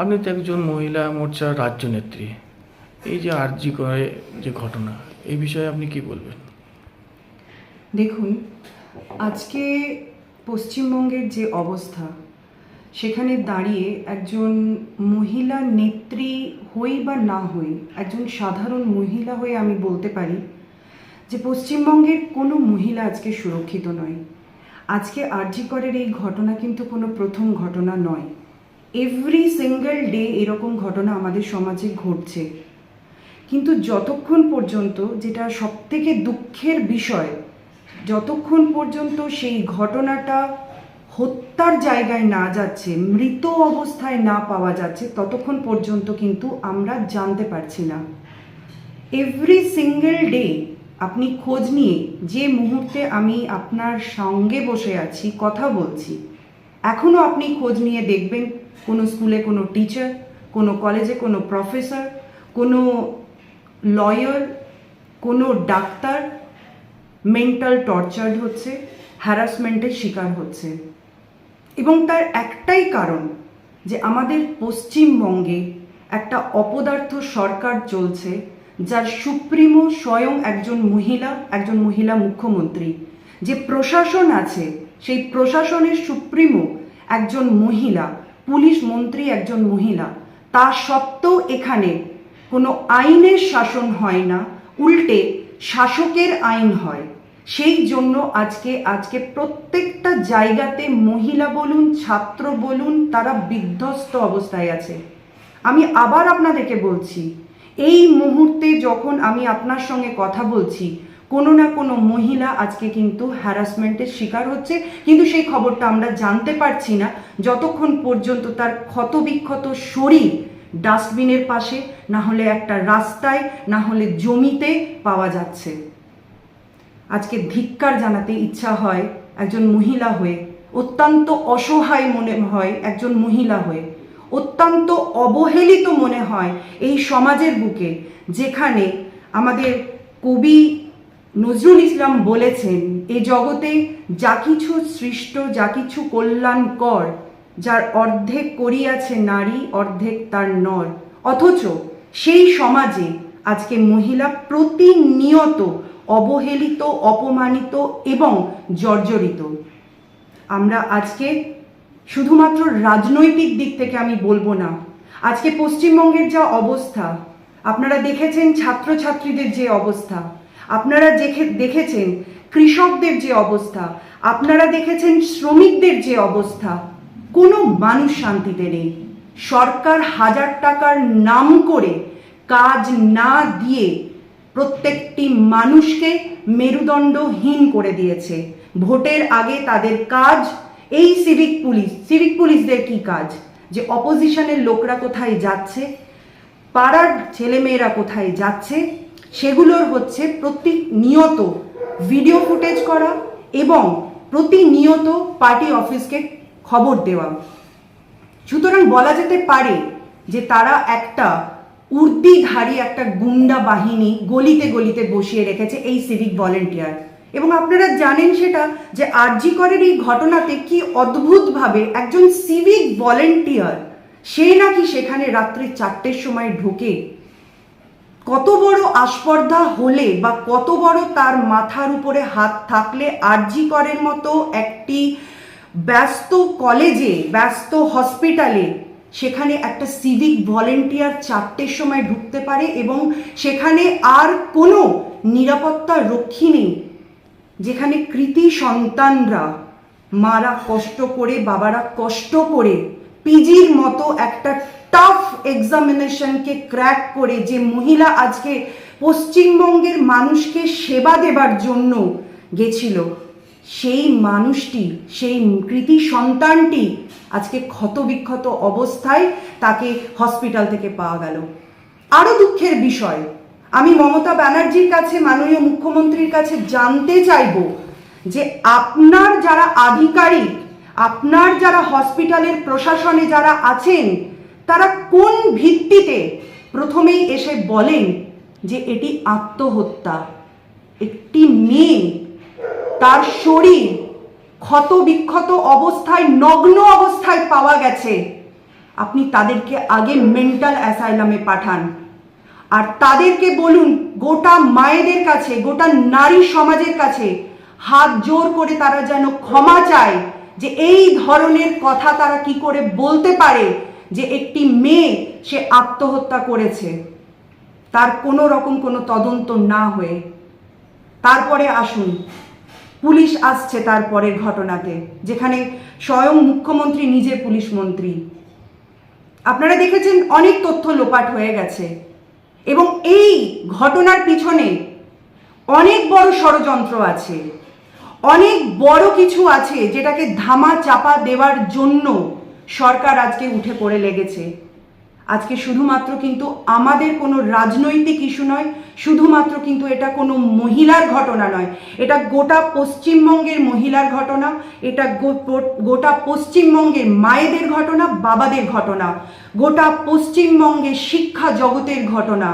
আপনি তো একজন মহিলা মোর্চার রাজ্য নেত্রী। এই যে আরজি করে যে ঘটনা, এই বিষয়ে আপনি কি বলবেন? দেখুন, আজকে পশ্চিমবঙ্গের যে অবস্থা, সেখানে দাঁড়িয়ে একজন মহিলা নেত্রী হই বা না হই, একজন সাধারণ মহিলা হয়ে আমি বলতে পারি যে পশ্চিমবঙ্গের কোনো মহিলা আজকে সুরক্ষিত নয়। আজকে আরজিকরের এই ঘটনা কিন্তু কোনো প্রথম ঘটনা নয়। এভরি সিঙ্গেল ডে এরকম ঘটনা আমাদের সমাজে ঘটছে। কিন্তু যতক্ষণ পর্যন্ত যেটা সবথেকে দুঃখের বিষয়, যতক্ষণ পর্যন্ত সেই ঘটনাটা হত্যার জায়গায় না যাচ্ছে, মৃত অবস্থায় না পাওয়া যাচ্ছে, ততক্ষণ পর্যন্ত কিন্তু আমরা জানতে পারছি না। এভরি সিঙ্গেল ডে আপনি খোঁজ নিয়ে যে মুহূর্তে আমি আপনার সঙ্গে বসে আছি, কথা বলছি এখনও আপনি খোঁজ নিয়ে দেখবেন কোনো স্কুলে কোনো টিচার কোনো কলেজে কোনো প্রফেসর কোনো লয়ার কোনো ডাক্তার মেন্টাল টর্চার্ড হচ্ছে হ্যারাসমেন্টের শিকার হচ্ছে। এবং তার একটাই কারণ যে আমাদের পশ্চিমবঙ্গে একটা অপদার্থ সরকার চলছে, যার সুপ্রিমো স্বয়ং একজন মহিলা একজন মহিলা মুখ্যমন্ত্রী। যে প্রশাসন আছে, সেই প্রশাসনের সুপ্রিমো একজন মহিলা। পুলিশ মন্ত্রী একজন মহিলা। তা সত্ত্বেও এখানে কোনো আইনের শাসন হয় না, উল্টে শাসকের আইন হয়। সেই জন্য আজকে আজকে প্রত্যেকটা জায়গাতে মহিলা বলুন, ছাত্র বলুন, তারা বিধ্বস্ত অবস্থায় আছে। আমি আবার আপনাদেরকে বলছি, এই মুহূর্তে যখন আমি আপনার সঙ্গে কথা বলছি কোনো না কোনো মহিলা আজকে কিন্তু হ্যারাসমেন্টের শিকার হচ্ছে। কিন্তু সেই খবরটা আমরা জানতে পারছি না। যতক্ষণ পর্যন্ত তার ক্ষতবিক্ষত শরীর ডাস্টবিনের পাশে, না হলে একটা রাস্তায়, না হলে জমিতে পাওয়া যাচ্ছে। আজকে ধিক্কার জানাতে ইচ্ছা হয় একজন মহিলা হয়ে। অত্যন্ত অসহায় মনে হয় একজন মহিলা হয়ে। অত্যন্ত অবহেলিত মনে হয় এই সমাজের বুকে, যেখানে আমাদের কবি নজরুল ইসলাম বলেছেন, এ জগতে যা কিছু সৃষ্ট, যা কিছু কল্যাণকর, যার অর্ধেক করিয়াছে নারী, অর্ধেক তার নর। অথচ সেই সমাজে আজকে মহিলা প্রতিনিয়ত অবহেলিত, অপমানিত এবং জর্জরিত। আমরা আজকে শুধুমাত্র রাজনৈতিক দিক থেকে আমি বলব না, আজকে পশ্চিমবঙ্গের যা অবস্থা, আপনারা দেখেছেন ছাত্রছাত্রীদের যে অবস্থা আপনারা দেখে, দেখেছেন কৃষকদের যে অবস্থা, আপনারা দেখেছেন শ্রমিকদের যে অবস্থা, কোনো মানুষ শান্তিতে নেই। সরকার হাজার টাকার নাম করে কাজ না দিয়ে প্রত্যেকটি মানুষকে মেরুদণ্ডহীন করে দিয়েছে। ভোটের আগে তাদের কাজ, এই সিভিক পুলিশ সিভিক পুলিশদের কি কাজ? যে অপোজিশনের লোকরা কোথায় যাচ্ছে, পাড়ার ছেলেমেয়েরা কোথায় যাচ্ছে সেগুলোর হচ্ছে প্রতিনিয়ত ভিডিও ফুটেজ করা এবং প্রতিনিয়ত পার্টি অফিসকে খবর দেওয়া। সুতরাং বলা যেতে পারে যে তারা একটা উর্দিধারী একটা গুন্ডা বাহিনী গলিতে গলিতে বসিয়ে রেখেছে এই সিভিক ভলেন্টিয়ার এবং আপনারা জানেন সেটা যে আরজি করের এই ঘটনাতে কি অদ্ভুতভাবে একজন সিভিক ভলেন্টিয়ার সে নাকি সেখানে রাত্রি চারটের সময় ঢোকে কত বড় আস্পর্ধা হলে বা কত বড় তার মাথার উপরে হাত থাকলে আরজি করের মতো একটি ব্যস্ত কলেজে, ব্যস্ত হসপিটালে সেখানে একটা সিভিক ভলেন্টিয়ার চারটের সময় ঢুকতে পারে এবং সেখানে আর কোনো নিরাপত্তা রক্ষী নেই। যেখানে কৃতি সন্তানরা, মারা কষ্ট করে, বাবারা কষ্ট করে পিজির মতো একটা টাফ এক্সামিনেশনকে ক্র্যাক করে যে মহিলা আজকে পশ্চিমবঙ্গের মানুষকে সেবা দেবার জন্য গেছিল, সেই মানুষটি, সেই কৃতি সন্তানটি আজকে ক্ষতবিক্ষত অবস্থায় তাকে হসপিটাল থেকে পাওয়া গেল। আরও দুঃখের বিষয়, আমি মমতা ব্যানার্জির কাছে, মাননীয় মুখ্যমন্ত্রীর কাছে জানতে চাইব যে আপনার যারা আধিকারিক আপনার যারা হসপিটালের প্রশাসনে যারা আছেন, তারা কোন ভিত্তিতে প্রথমেই এসে বলেন যে এটি আত্মহত্যা? একটি মেয়ে, তার শরীর ক্ষত বিক্ষত অবস্থায়, নগ্ন অবস্থায় পাওয়া গেছে। আপনি তাদেরকে আগে মেন্টাল অ্যাসাইলামে পাঠান। আর তাদেরকে বলুন, গোটা মায়েদের কাছে, গোটা নারী সমাজের কাছে হাত জোর করে তারা যেন ক্ষমা চায়। যে এই ধরনের কথা তারা কি করে বলতে পারে যে একটি মেয়ে সে আত্মহত্যা করেছে, তার কোনো রকম কোনো তদন্ত না হয়ে। তারপরে আসুন, পুলিশ আসছে তারপরের ঘটনাতে, যেখানে স্বয়ং মুখ্যমন্ত্রী নিজে পুলিশ মন্ত্রী। আপনারা দেখেছেন অনেক তথ্য লোপাট হয়ে গেছে। এবং এই ঘটনার পিছনে অনেক বড় ষড়যন্ত্র আছে। অনেক বড় কিছু আছে যেটাকে ধামা চাপা দেওয়ার জন্য সরকার আজকে উঠে পড়ে লেগেছে। আজকে শুধুমাত্র কিন্তু আমাদের কোনো রাজনৈতিক ইস্যু নয়, শুধুমাত্র কিন্তু এটা কোনো মহিলার ঘটনা নয়। এটা গোটা পশ্চিমবঙ্গের মহিলার ঘটনা, এটা গোটা পশ্চিমবঙ্গের মায়েদের ঘটনা, বাবাদের ঘটনা, গোটা পশ্চিমবঙ্গের শিক্ষা জগতের ঘটনা।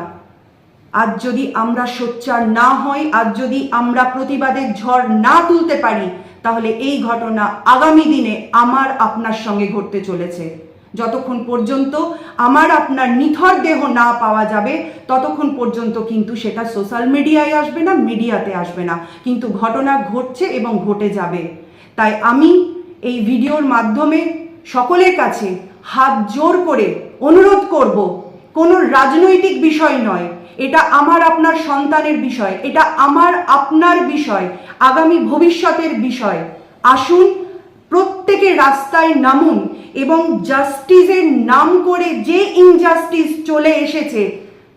আজ যদি আমরা সোচ্চার না হই, আজ যদি আমরা প্রতিবাদের ঝড় না তুলতে পারি, তাহলে এই ঘটনা আগামী দিনে আমার আপনার সঙ্গে ঘটতে চলেছে। যতক্ষণ পর্যন্ত আমার আপনার নিথর দেহ না পাওয়া যাবে, ততক্ষণ পর্যন্ত কিন্তু সেটা সোশ্যাল মিডিয়ায় আসবে না, মিডিয়াতে আসবে না। কিন্তু ঘটনা ঘটছে এবং ঘটে যাবে। তাই আমি এই ভিডিওর মাধ্যমে সকলের কাছে হাত জোর করে অনুরোধ করব কোনো রাজনৈতিক বিষয় নয়। এটা আমার আপনার সন্তানের বিষয়। এটা আমার আপনার বিষয়। আগামী ভবিষ্যতের বিষয়। আসুন, প্রত্যেকে রাস্তায় নামুন এবং জাস্টিসের নাম করে যে ইনজাস্টিস চলে এসেছে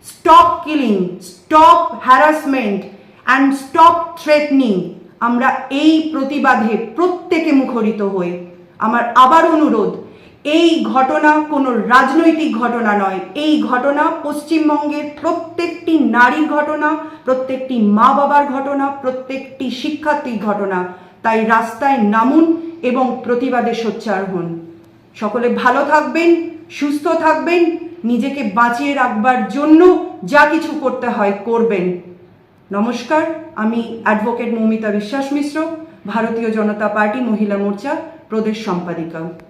stop killing stop harassment and stop threatening আমরা এই প্রতিবাদে প্রত্যেকে মুখরিত হই। আমার আবার অনুরোধ এই ঘটনা কোনো রাজনৈতিক ঘটনা নয়। এই ঘটনা পশ্চিমবঙ্গের প্রত্যেকটি নারীর ঘটনা, প্রত্যেকটি মা বাবার ঘটনা, প্রত্যেকটি শিক্ষার্থীর ঘটনা। তাই রাস্তায় নামুন এবং প্রতিবাদে সোচ্চার হন। সকলে ভালো থাকবেন, সুস্থ থাকবেন, নিজেকে বাঁচিয়ে রাখবার জন্য যা কিছু করতে হয় করবেন। নমস্কার, আমি অ্যাডভোকেট মৌমিতা বিশ্বাস মিশ্র, ভারতীয় জনতা পার্টি মহিলা মোর্চা, প্রদেশ সম্পাদিকা।